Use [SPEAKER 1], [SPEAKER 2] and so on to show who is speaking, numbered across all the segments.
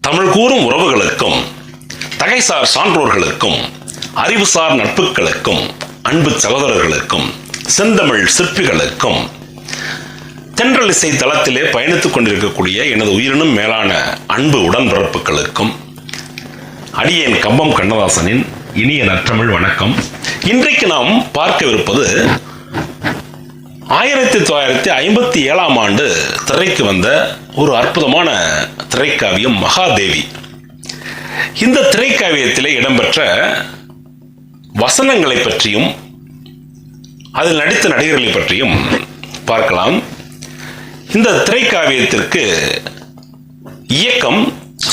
[SPEAKER 1] தமிழ் கூறும் உறவுகளுக்கும் தகைசார் சான்றோர்களுக்கும் அறிவுசார் நட்புகளுக்கும் அன்பு சகோதரர்களுக்கும் செந்தமிழ் சிற்பிகளுக்கும் தென்றல் இசை தளத்திலே பயணித்துக் கொண்டிருக்கக்கூடிய எனது உயிரினும் மேலான அன்பு உடன்பிறப்புகளுக்கும் அடியேன் கம்பம் கண்ணதாசனின் இனிய நற்றமிழ் வணக்கம். இன்றைக்கு நாம் பார்க்கவிருப்பது ஆயிரத்தி தொள்ளாயிரத்தி ஐம்பத்தி ஏழாம் ஆண்டு திரைக்கு வந்த ஒரு அற்புதமான திரைக்காவியம் மகாதேவி. இந்த திரைக்காவியத்திலே இடம்பெற்ற வசனங்களை பற்றியும் அதில் நடித்த நடிகர்களை பற்றியும் பார்க்கலாம். இந்த திரைக்காவியத்திற்கு இயக்கம்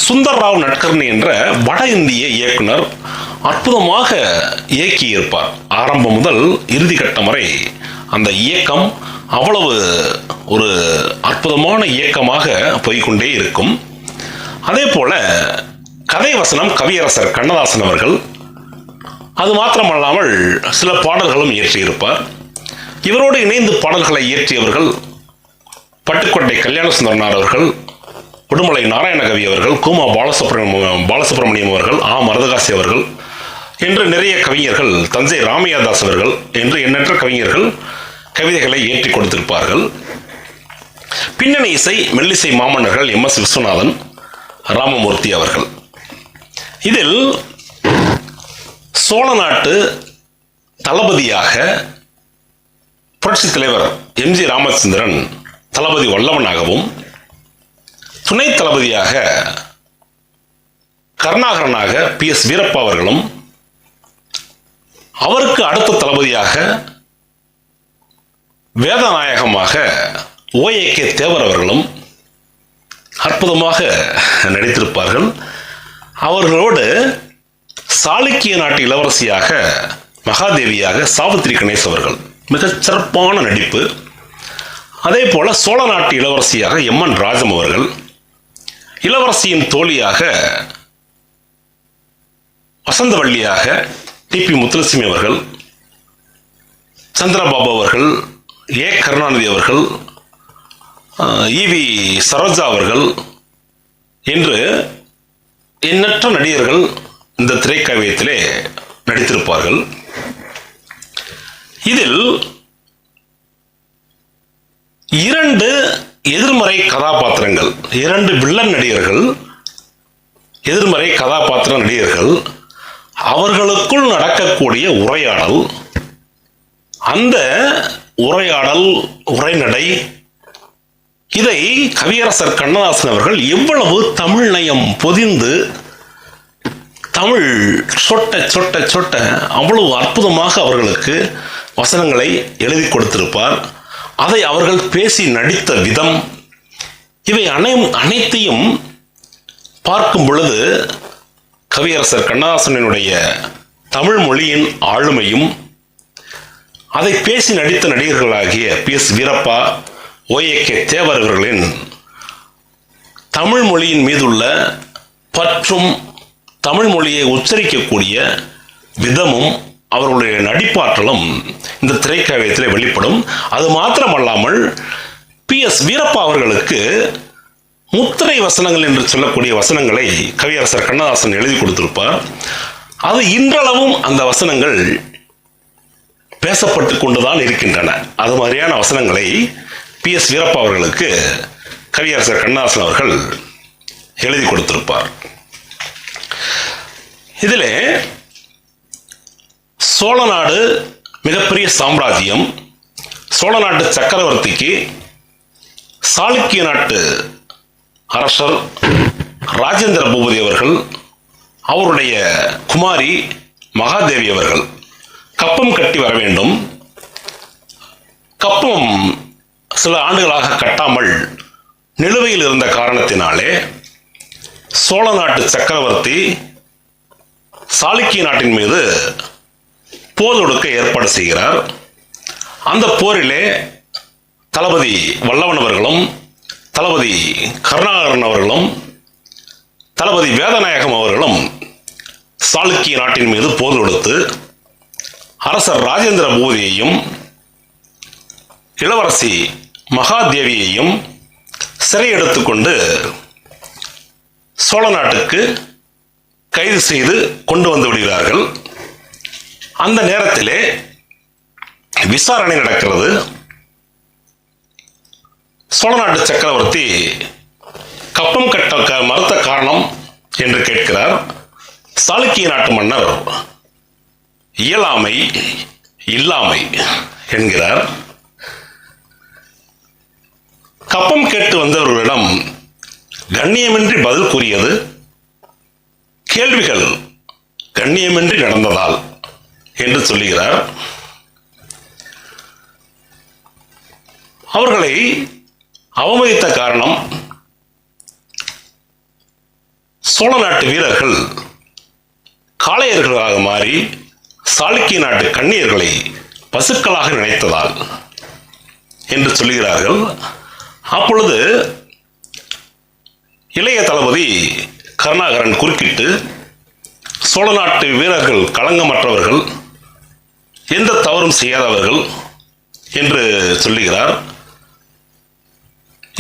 [SPEAKER 1] சுந்தர்ராவ் நட்கர்னி என்ற வட இந்திய இயக்குனர் அற்புதமாக இயக்கியிருப்பார். ஆரம்பம் முதல் இறுதி கட்டம் வரை அந்த இயக்கம் அவ்வளவு ஒரு அற்புதமான இயக்கமாக போய்க்கொண்டே இருக்கும். அதே போல கதை வசனம் கவியரசர் கண்ணதாசன் அவர்கள் அது மாத்திரமல்லாமல் சில பாடல்களும் இயற்றியிருப்பார். இவரோடு இணைந்து பாடல்களை இயற்றியவர்கள் பட்டுக்கோட்டை கல்யாணசுந்தரனார் அவர்கள் உடுமலை நாராயணகவி அவர்கள் கூமா பாலசுப்ரமணியம் பாலசுப்ரமணியம் அவர்கள் ஆ. மருதகாசி அவர்கள் என்று நிறைய கவிஞர்கள் தஞ்சை ராமையாதாஸ் அவர்கள் என்று எண்ணற்ற கவிஞர்கள் கவிதைகளை ஏற்றி கொடுத்திருப்பார்கள். பின்னணி இசை மெல்லிசை மாமன்னர்கள் எம் எஸ் விஸ்வநாதன் ராமமூர்த்தி அவர்கள். இதில் சோழ நாட்டு தளபதியாக புரட்சித் தலைவர் எம் ஜி ராமச்சந்திரன் தளபதி வல்லவனாகவும் துணை தளபதியாக கருணாகரனாக பி எஸ் வீரப்பா அவர்களும் அவருக்கு அடுத்த தளபதியாக வேதநாயகமாக ஓஏ கே தேவர் அவர்களும் அற்புதமாக நடித்திருப்பார்கள். அவர்களோடு சாளுக்கிய நாட்டு இளவரசியாக மகாதேவியாக சாவித்ரி கணேஷ் அவர்கள். மிகச் சிறப்பான நடிப்பு. அதே போல் சோழ நாட்டு இளவரசியாக எம்என் ராஜம் அவர்கள். இளவரசியின் தோழியாக வசந்தவள்ளியாக டிபி முத்துலட்சுமி அவர்கள். சந்திரபாபு அவர்கள் ஏ. கருணாநிதி அவர்கள் இவி சரோஜா அவர்கள் என்று எண்ணற்ற நடிகர்கள் இந்த திரைக்காவியத்திலே நடித்திருப்பார்கள். இதில் இரண்டு எதிர்மறை கதாபாத்திரங்கள் இரண்டு வில்லன் நடிகர்கள் எதிர்மறை கதாபாத்திர நடிகர்கள் அவர்களுக்குள் நடக்கக்கூடிய உரையாடல் அந்த உரையாடல் உரைநடை. இதை கவியரசர் கண்ணதாசன் அவர்கள் எவ்வளவு தமிழ் நயம் பொதிந்து தமிழ் சொட்ட சொட்ட சொட்ட அவ்வளவு அற்புதமாக அவர்களுக்கு வசனங்களை எழுதி கொடுத்திருப்பார். அதை அவர்கள் பேசி நடித்த விதம். இவை அனை அனைத்தையும் பார்க்கும் பொழுது கவியரசர் கண்ணதாசனினுடைய தமிழ் மொழியின் ஆளுமையும் அதை பேசி நடித்த நடிகர்களாகிய P S Veerappa O A K தேவர்களின் தமிழ் மொழியின் மீதுள்ள பற்றும் தமிழ் மொழியை உச்சரிக்கக்கூடிய விதமும் அவர்களுடைய நடிப்பாற்றலும் இந்த திரைக்காவியத்தில் வெளிப்படும். அது மாத்திரமல்லாமல் பி எஸ் வீரப்பா அவர்களுக்கு முத்திரை வசனங்கள் என்று சொல்லக்கூடிய வசனங்களை கவியரசர் கண்ணதாசன் எழுதி கொடுத்திருப்பார். அது இன்றளவும் அந்த வசனங்கள் பேசப்பட்டு கொண்டுதான் இருக்கின்றன. அது மாதிரியான வசனங்களை பி எஸ் வீரப்பா அவர்களுக்கு கவியரசர் கண்ணாசன் அவர்கள் எழுதி கொடுத்திருப்பார். இதில் சோழ நாடு மிகப்பெரிய சாம்ராஜ்யம் சோழ நாட்டு சக்கரவர்த்திக்கு சாளுக்கிய நாட்டு அரசர் ராஜேந்திர பூபதி அவர்கள் அவருடைய குமாரி மகாதேவி அவர்கள். கப்பம் கட்டி வர வேண்டும். கப்பம் சில ஆண்டுகளாக கட்டாமல் நிலுவையில் இருந்த காரணத்தினாலே சோழ நாட்டு சக்கரவர்த்தி சாளுக்கிய நாட்டின் மீது போர் தொடுக்க ஏற்பாடு செய்கிறார். அந்த போரிலே தளபதி வல்லவன் அவர்களும் தளபதி கருணாகரன் அவர்களும் தளபதி வேதநாயகம் அவர்களும் சாளுக்கிய நாட்டின் மீது போர் தொடுத்து அரசர் ராஜேந்திர மோதியையும் இளவரசி மகாதேவியையும் சிறை எடுத்துக்கொண்டு சோழ நாட்டுக்கு கைது செய்து கொண்டு வந்து விடுகிறார்கள். அந்த நேரத்திலே விசாரணை நடக்கிறது. சோழ நாட்டு சக்கரவர்த்தி கப்பம் கட்ட மறுத்த காரணம் என்று கேட்கிறார். சாளுக்கிய நாட்டு மன்னர் இயலாமை இல்லாமை என்கிறார். கப்பம் கேட்டு வந்தவர்களிடம் கண்ணியமின்றி பதில் கூறியது கேள்விகள் கண்ணியமின்றி நடந்ததால் என்று சொல்லுகிறார். அவர்களை அவமதித்த காரணம் சோழ நாட்டு வீரர்கள் காளையர்களாக மாறி சாளுக்கிய நாட்டு கண்ணியர்களை பசுக்களாக நினைத்ததால் என்று சொல்லுகிறார்கள். அப்பொழுது இளைய தளபதி கருணாகரன் குறுக்கிட்டு சோழ நாட்டு வீரர்கள் களங்கமற்றவர்கள் எந்த தவறும் செய்யாதவர்கள் என்று சொல்லுகிறார்.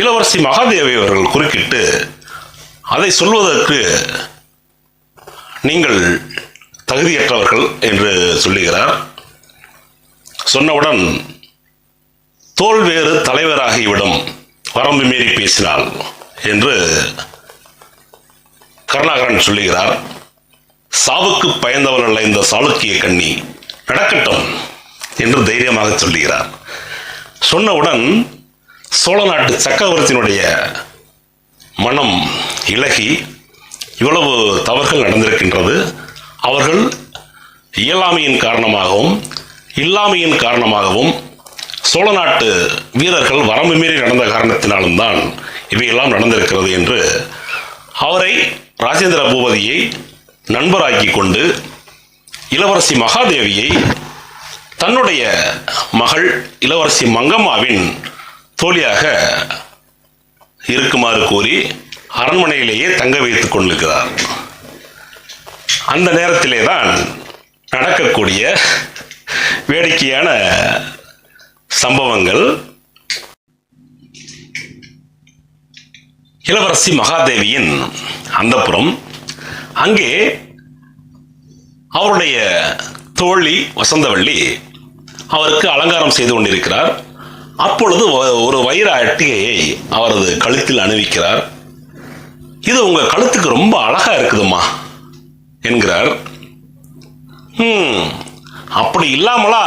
[SPEAKER 1] இளவரசி மகாதேவி அவர்கள் குறுக்கிட்டு அதை சொல்வதற்கு நீங்கள் தகுதியற்றவர்கள் என்று சொல்லுகிறார். சொன்னவுடன் தோல் வேறு தலைவராகிவிடும். வரம்பு மீறி பேசினால் என்று கருணாகரன் சொல்லுகிறார். சாவுக்கு பயந்தவன் அல்ல இந்த சாளுக்கிய கண்ணி. நடக்கட்டும் என்று தைரியமாக சொல்லுகிறார். சொன்னவுடன் சோழ நாட்டு சக்கரவர்த்தியினுடைய மனம் இலகி இவ்வளவு தவறுகள் நடந்திருக்கின்றது. அவர்கள் இயலாமையின் காரணமாகவும் இல்லாமையின் காரணமாகவும் சோழ நாட்டு வீரர்கள் வரம்பு மீறி நடந்த காரணத்தினாலும் தான் இவையெல்லாம் நடந்திருக்கிறது என்று அவரை ராஜேந்திர பூபதியை நண்பராக்கி கொண்டு இளவரசி மகாதேவியை தன்னுடைய மகள் இளவரசி மங்கம்மாவின் தோழியாக இருக்குமாறு கூறி அரண்மனையிலேயே தங்க வைத்துக் கொண்டிருக்கிறார். அந்த நேரத்திலே தான் நடக்கக்கூடிய வேடிக்கையான சம்பவங்கள். இளவரசி மகாதேவியின் அந்தப்புறம் அங்கே அவருடைய தோழி வசந்தவள்ளி அவருக்கு அலங்காரம் செய்து கொண்டிருக்கிறார். அப்பொழுது ஒரு வைர அட்டிகையை அவரது கழுத்தில் அணிவிக்கிறார். இது உங்க கழுத்துக்கு ரொம்ப அழகா இருக்குதுமா என்கிறார். ம் அப்படி இல்லாமலா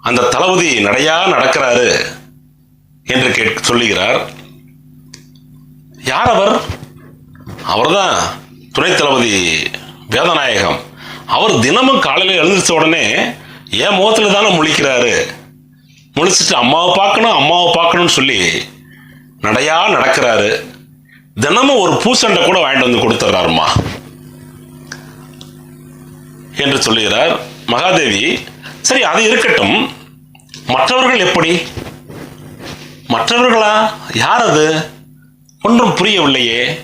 [SPEAKER 1] அந்த தளபதி நடையா நடக்கிறாரு? என்று கேட் சொல்லுகிறார். யார் அவர்? அவர்தான் துணை தளபதி வேதநாயகம். அவர் தினமும் காலையில் எழுந்திரிச்ச உடனே என் முகத்தில் தானே முழிக்கிறாரு. முழிச்சிட்டு அம்மாவை பார்க்கணும் அம்மாவை பார்க்கணும்னு சொல்லி நடையா நடக்கிறாரு. தினமும் ஒரு பூசண்டை கூட வாங்கிட்டு வந்து கொடுத்துட்றாருமா என்று சொல்லுகிறார் மகாதேவி. சரி அது இருக்கட்டும். மற்றவர்கள் எப்படி? மற்றவர்களா? யார் அது? ஒன்றும் புரியவில்லையே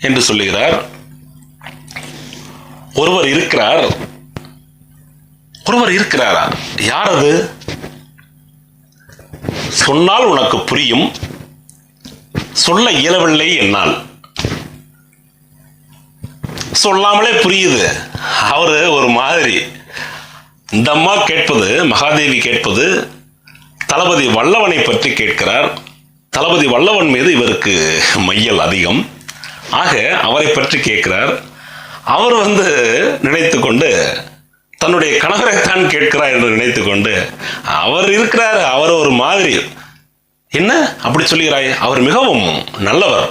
[SPEAKER 1] என்று சொல்லுகிறார். ஒருவர் இருக்கிறார். ஒருவர் இருக்கிறாரா? யார் அது? சொன்னால் உனக்கு புரியும். சொல்ல இயலவில்லை என்னால். சொல்லாமலே புரியுது. அவரு ஒரு மாதிரி இந்த அம்மா கேட்பது மகாதேவி கேட்பது தளபதி வல்லவனை பற்றி கேட்கிறார். தளபதி வல்லவன் மீது இவருக்கு மையல் அதிகம். ஆக அவரை பற்றி கேட்கிறார். அவர் வந்து நினைத்து கொண்டு தன்னுடைய கணவரைத்தான் கேட்கிறார் என்று நினைத்து கொண்டு அவர் இருக்கிறார் அவர் ஒரு மாதிரி. என்ன அப்படி சொல்லுகிறாய் அவர் மிகவும் நல்லவர்.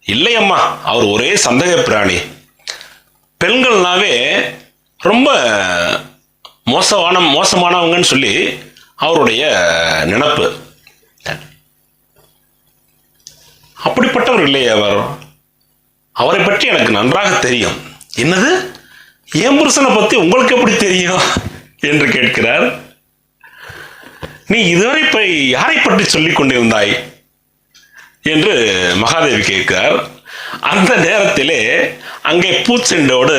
[SPEAKER 1] இல்லை அம்மா அவர் ஒரே சந்தேக பிராணி. பெண்கள்னாவே ரொம்ப மோசமான மோசமானவங்கன்னு சொல்லி அவருடைய நினப்பு. அப்படிப்பட்டவர் இல்லையே அவர். அவரை பற்றி எனக்கு நன்றாக தெரியும். என்னது? என் புருஷனை பற்றி உங்களுக்கு எப்படி தெரியும்? என்று கேட்கிறார். நீ இதுவரை இப்போ யாரை பற்றி சொல்லிக் கொண்டிருந்தாய்? என்று மகாதேவி கேட்கிறார். அந்த நேரத்திலே அங்கே பூச்செண்டோடு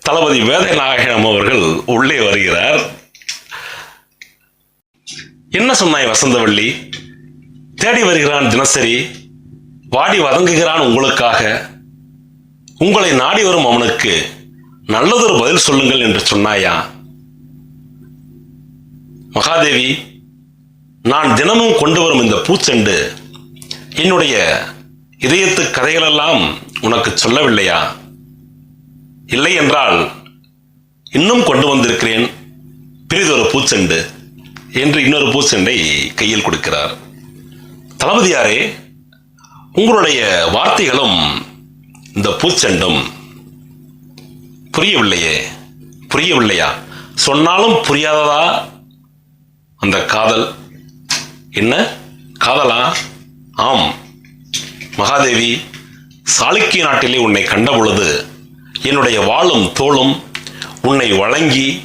[SPEAKER 1] தளபதி வேதநாயகம் அவர்கள் உள்ளே வருகிறார். என்ன சொன்னாய் வசந்தவள்ளி? தேடி வருகிறான் தினசரி வாடி வதங்குகிறான் உங்களுக்காக. உங்களை நாடி வரும் அவனுக்கு நல்லதொரு பதில் சொல்லுங்கள் என்று சொன்னாயா? மகாதேவி நான் தினமும் கொண்டு வரும் இந்த பூச்செண்டு என்னுடைய இதயத்து கதைகளெல்லாம் உனக்கு சொல்லவில்லையா? இல்லை என்றால் இன்னும் கொண்டு வந்திருக்கிறேன். பிரிதொரு பூச்செண்டு என்று இன்னொரு பூச்செண்டை கையில் கொடுக்கிறார். தளபதியாரே உங்களுடைய வார்த்தைகளும் இந்த பூச்செண்டும் புரியவில்லையே புரியவில்லையா? சொன்னாலும் புரியாததா? அந்த காதல். என்ன? காதலா? ஆம். மகாதேவி சாளுக்கிய நாட்டிலே உன்னை கண்ட பொழுது என்னுடைய வாளும் தோளும் உன்னை வழங்கி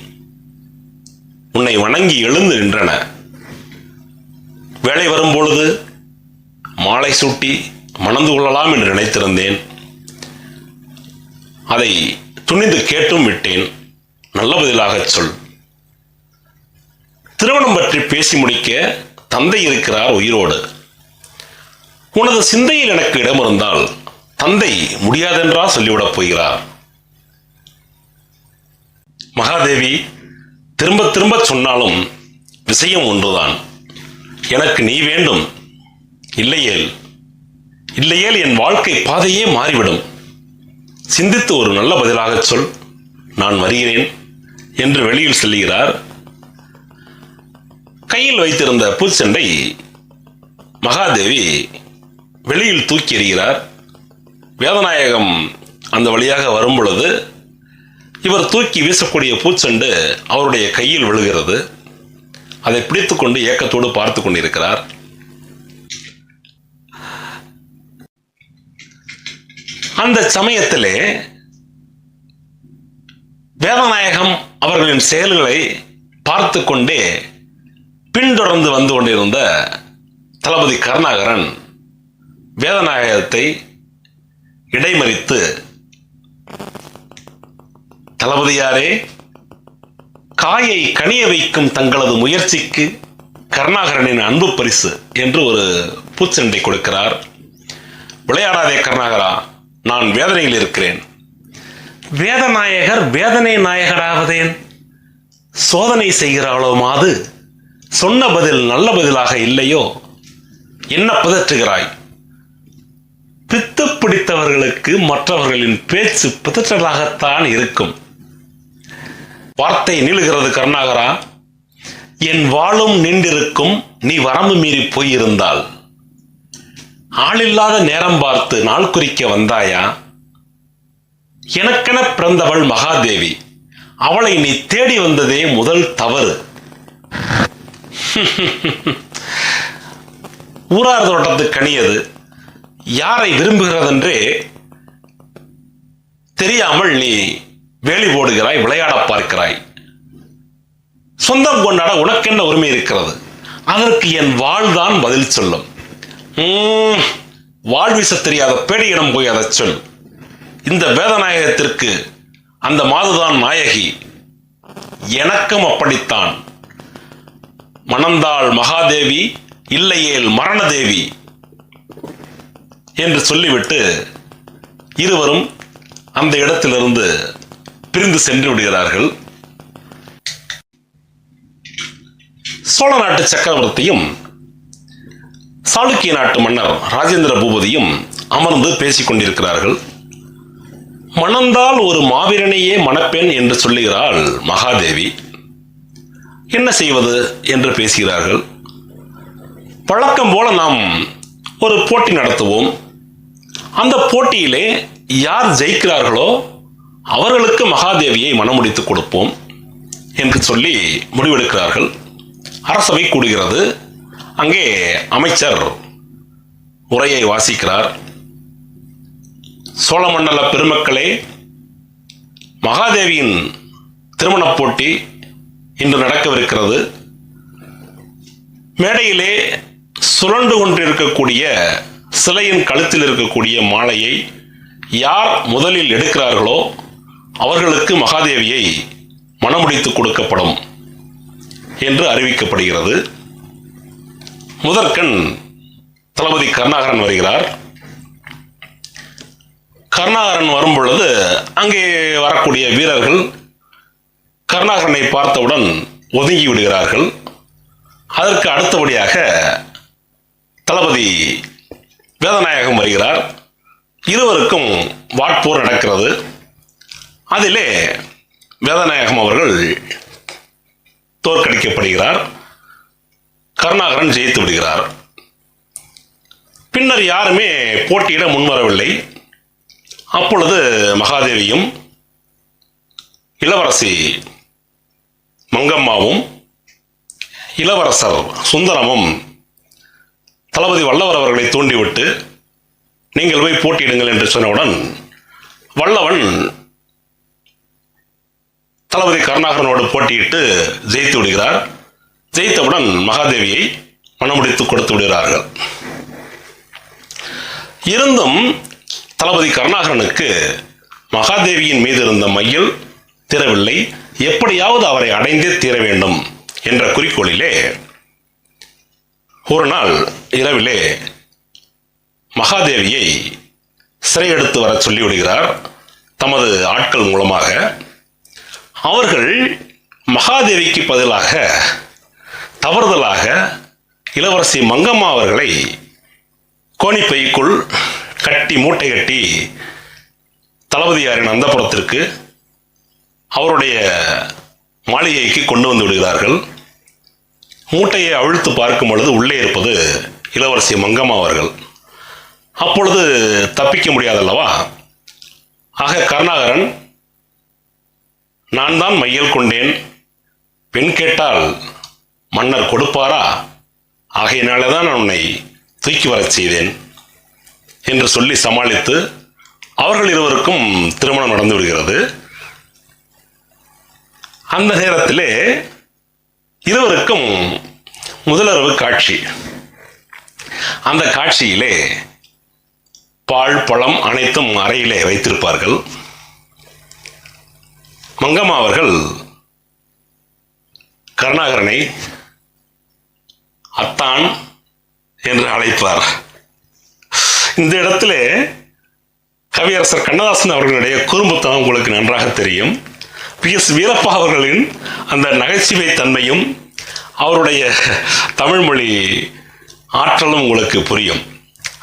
[SPEAKER 1] உன்னை வணங்கி எழுந்து நின்றன. வேலை வரும்பொழுது மாலை சூட்டி மணந்து கொள்ளலாம் என்று நினைத்திருந்தேன். அதை துணிந்து கேட்டும் விட்டேன். நல்ல பதிலாகச் சொல். திருமணம் பற்றி பேசி முடிக்க தந்தை இருக்கிறார் உயிரோடு. உனது சிந்தையில் எனக்கு இடம் இருந்தால் தந்தை முடியாதென்றா சொல்லிவிடப் போகிறார். மகாதேவி திரும்ப திரும்ப சொன்னாலும் விஷயம் ஒன்றுதான். எனக்கு நீ வேண்டும். இல்லையேல் இல்லையேல் என் வாழ்க்கை பாதையே மாறிவிடும். சிந்தித்து ஒரு நல்ல பதிலாகச் சொல் நான் வருகிறேன் என்று வெளியில் செல்கிறார் கையில் வைத்திருந்த பூச்செண்டை மகாதேவி வெளியில் தூக்கி எறிகிறார். வேதநாயகம் அந்த வழியாக வரும் பொழுது இவர் தூக்கி வீசக்கூடிய பூச்செண்டு அவருடைய கையில் விழுகிறது. அதை பிடித்துக்கொண்டு ஏக்கத்தோடு பார்த்து கொண்டிருக்கிறார். அந்த சமயத்திலே வேதநாயகம் அவர்களின் செயல்களை பார்த்து கொண்டே பின்தொடர்ந்து வந்து கொண்டிருந்த தளபதி கருணாகரன் வேதநாயகத்தை இடைமறித்து தளபதியாரே காயை கனிய வைக்கும் தங்களது முயற்சிக்கு கருணாகரனின் அன்பு பரிசு என்று ஒரு பூச்செண்டை கொடுக்கிறார். விளையாடாதே கருணாகரா நான் வேதனையில் இருக்கிறேன். வேதநாயகர் வேதனை நாயகராவதேன்? சோதனை செய்கிறாளோ மாது? சொன்ன பதில் நல்ல பதிலாக இல்லையோ? என்ன பதற்றுகிறாய்? பித்து பிடித்தவர்களுக்கு மற்றவர்களின் பேச்சு பிதற்றலாகத்தான் இருக்கும். வார்த்தை நீளுகிறது கருணாகரா என் வாழும் நின்றிருக்கும் நீ வரம்பு மீறி போயிருந்தால். ஆளில்லாத நேரம் பார்த்து நாள் குறிக்க வந்தாயா? எனக்கென பிறந்தவள் மகாதேவி அவளை நீ தேடி வந்ததே முதல் தவறு. ஊரார் தோட்டத்து கனியது யாரை விரும்புகிறதென்றே தெரியாமல் நீ வேலி போடுகிறாய் விளையாட பார்க்கிறாய். சொந்தம் கொண்டாட உனக்கென்ன உரிமை இருக்கிறது? அதற்கு என் வாழ்தான் பதில் சொல்லும். உம், வாழ் வீச தெரியாத பேடியிடம் போய் அதை சொல். இந்த வேதநாயகத்திற்கு அந்த மாதுதான் நாயகி எனக்கும் அப்படித்தான். மணந்தாள் மகாதேவி இல்லையேல் மரணதேவி என்று சொல்லிவிட்டு இருவரும் அந்த இடத்திலிருந்து பிரிந்து சென்று விடுகிறார்கள். சோழ நாட்டு சக்கரவர்த்தியும் சாளுக்கிய நாட்டு மன்னர் ராஜேந்திர பூபதியும் அமர்ந்து பேசிக் கொண்டிருக்கிறார்கள். மணந்தால் ஒரு மாவீரனையே மணப்பெண் என்று சொல்லுகிறாள் மகாதேவி. என்ன செய்வது என்று பேசுகிறார்கள். பழக்கம் போல நாம் ஒரு போட்டி நடத்துவோம். அந்த போட்டியிலே யார் ஜெயிக்கிறார்களோ அவர்களுக்கு மகாதேவியை மணமுடித்து கொடுப்போம் என்று சொல்லி முடிவெடுக்கிறார்கள். அரசவை கூடுகிறது. அங்கே அமைச்சர் உரையை வாசிக்கிறார். சோழமண்டல பெருமக்களே மகாதேவியின் திருமணப் போட்டி இன்று நடக்கவிருக்கிறது. மேடையிலே சுழண்டு கொண்டிருக்கக்கூடிய சிலையின் கழுத்தில் இருக்கக்கூடிய மாலையை யார் முதலில் எடுக்கிறார்களோ அவர்களுக்கு மகாதேவியை மனமுடித்து கொடுக்கப்படும் என்று அறிவிக்கப்படுகிறது. முதற்கண் தளபதி கருணாகரன் வருகிறார். கருணாகரன் வரும் பொழுது அங்கே வரக்கூடிய வீரர்கள் கருணாகரனை பார்த்தவுடன் ஒதுங்கி விடுகிறார்கள். அதற்கு அடுத்தபடியாக தளபதி வேதநாயகம் வருகிறார். இருவருக்கும் வாட்போர் நடக்கிறது. அதிலே வேதநாயகம் அவர்கள் தோற்கடிக்கப்படுகிறார். கருணாகரன் ஜெயித்து விடுகிறார். பின்னர் யாருமே போட்டியிட முன்வரவில்லை. அப்பொழுது மகாதேவியும் இளவரசி மங்கம்மாவும் இளவரசர் சுந்தரமும் தளபதி வல்லவர் அவர்களை தூண்டிவிட்டு நீங்கள் போய் போட்டியிடுங்கள் என்று சொன்னவுடன் வல்லவன் தளபதி கருணாகரனோடு போட்டியிட்டு ஜெயித்து விடுகிறார். ஜெயித்தவுடன் மகாதேவியை மனமுடித்து கொடுத்து விடுகிறார்கள். இருந்தும் தளபதி கருணாகரனுக்கு மகாதேவியின் மீது இருந்த மையில் தீரவில்லை எப்படியாவது அவரை அடைந்தே தீர வேண்டும் என்ற குறிக்கோளிலே ஒரு நாள் இரவிலே மகாதேவியை சிறையெடுத்து வர சொல்லிவிடுகிறார் தமது ஆட்கள் மூலமாக. அவர்கள் மகாதேவிக்கு பதிலாக தவறுதலாக இளவரசி மங்கம்மா அவர்களை கோணிப்பைக்குள் கட்டி மூட்டை கட்டி தளபதியாரின் அந்தப்புறத்திற்கு அவருடைய மாளிகைக்கு கொண்டு வந்து விடுகிறார்கள். மூட்டையை அவிழ்த்து பார்க்கும் பொழுது உள்ளே இருப்பது இளவரசி மங்கம்மா அவர்கள். அப்பொழுது தப்பிக்க முடியாதல்லவா? ஆக கருணாகரன் நான் தான் மையல் கொண்டேன். பெண் கேட்டால் மன்னர் கொடுப்பாரா? ஆகையினாலே தான் நான் உன்னை தூக்கி வரச் செய்தேன் என்று சொல்லி சமாளித்து அவர்கள் இருவருக்கும் திருமணம் நடந்து விடுகிறது. அந்த நேரத்திலே இருவருக்கும் முதலரவு காட்சி. அந்த காட்சியிலே பால் பழம் அனைத்தும் அறையிலே வைத்திருப்பார்கள். மங்கம்மா அவர்கள் கருணாகரனை அத்தான் என்று அழைப்பார். இந்த இடத்துல கவியரசர் கண்ணதாசன் அவர்களுடைய குறும்புத்தனம் உங்களுக்கு நன்றாக தெரியும். பி. எஸ். வீரப்பா அவர்களின் அந்த நகைச்சுவை தன்மையும் அவருடைய தமிழ்மொழி ஆற்றலும் உங்களுக்கு புரியும்.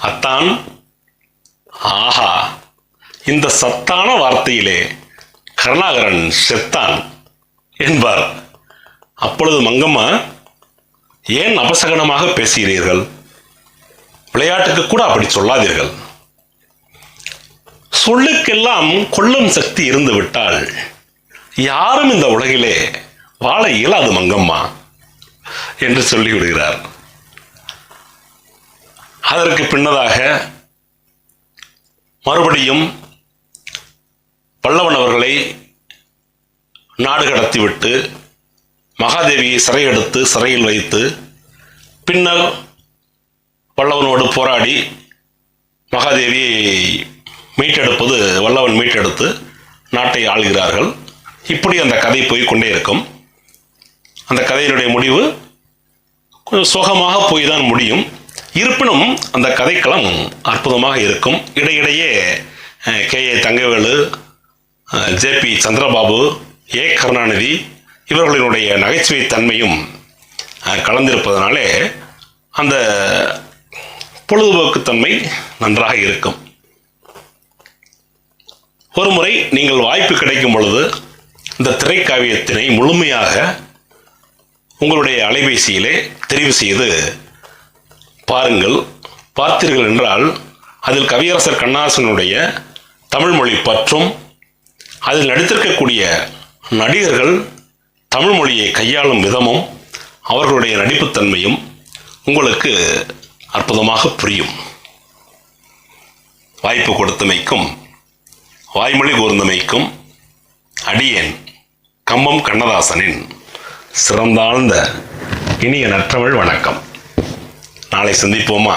[SPEAKER 1] அத்தான் ஆஹா இந்த சத்தான வார்த்தையிலே கருணாகரன் செத்தான் என்பார். அப்பொழுது மங்கம்மா ஏன் அபசகனமாக பேசுகிறீர்கள்? விளையாட்டுக்கு கூட அப்படி சொல்லாதீர்கள். சொல்லுக்கெல்லாம் கொல்லும் சக்தி இருந்து விட்டால் யாரும் இந்த உலகிலே வாழ இயலாது மங்கம்மா என்று சொல்லிவிடுகிறார். அதற்கு பின்னதாக மறுபடியும் பல்லவன் அவர்களை நாடு கடத்திவிட்டு மகாதேவியை சிறையெடுத்து சிறையில் வைத்து பின்னர் வல்லவனோடு போராடி மகாதேவியை மீட்டெடுப்பது வல்லவன் மீட்டெடுத்து நாட்டை ஆள்கிறார்கள். இப்படி அந்த கதை போய் கொண்டே இருக்கும். அந்த கதையினுடைய முடிவு கொஞ்சம் சுகமாக போய் தான் முடியும். இருப்பினும் அந்த கதைக்களம் அற்புதமாக இருக்கும். இடையிடையே K. A. Thangavelu J. P. Chandrababu A. Karunanidhi இவர்களினுடைய நகைச்சுவை தன்மையும் கலந்திருப்பதனாலே அந்த பொழுதுபோக்குத்தன்மை நன்றாக இருக்கும். ஒரு முறை நீங்கள் வாய்ப்பு கிடைக்கும் பொழுது இந்த திரைக்காவியத்தினை முழுமையாக உங்களுடைய அலைபேசியிலே தெரிவு செய்து பாருங்கள் பார்த்தீர்கள் என்றால் அதில் கவியரசர் கண்ணாசனுடைய தமிழ்மொழி பற்றும் அதில் நடித்திருக்கக்கூடிய நடிகர்கள் தமிழ் மொழியை கையாளும் விதமும் அவர்களுடைய நடிப்புத்தன்மையும் உங்களுக்கு அற்புதமாக புரியும். வாய்ப்பு கொடுத்தமைக்கும் வாய்மொழி கூர்ந்தமைக்கும் அடியேன் கம்பம் கண்ணதாசனின் சிறந்தாழ்ந்த இனிய நற்றமிழ் வணக்கம். நாளை சந்திப்போமா?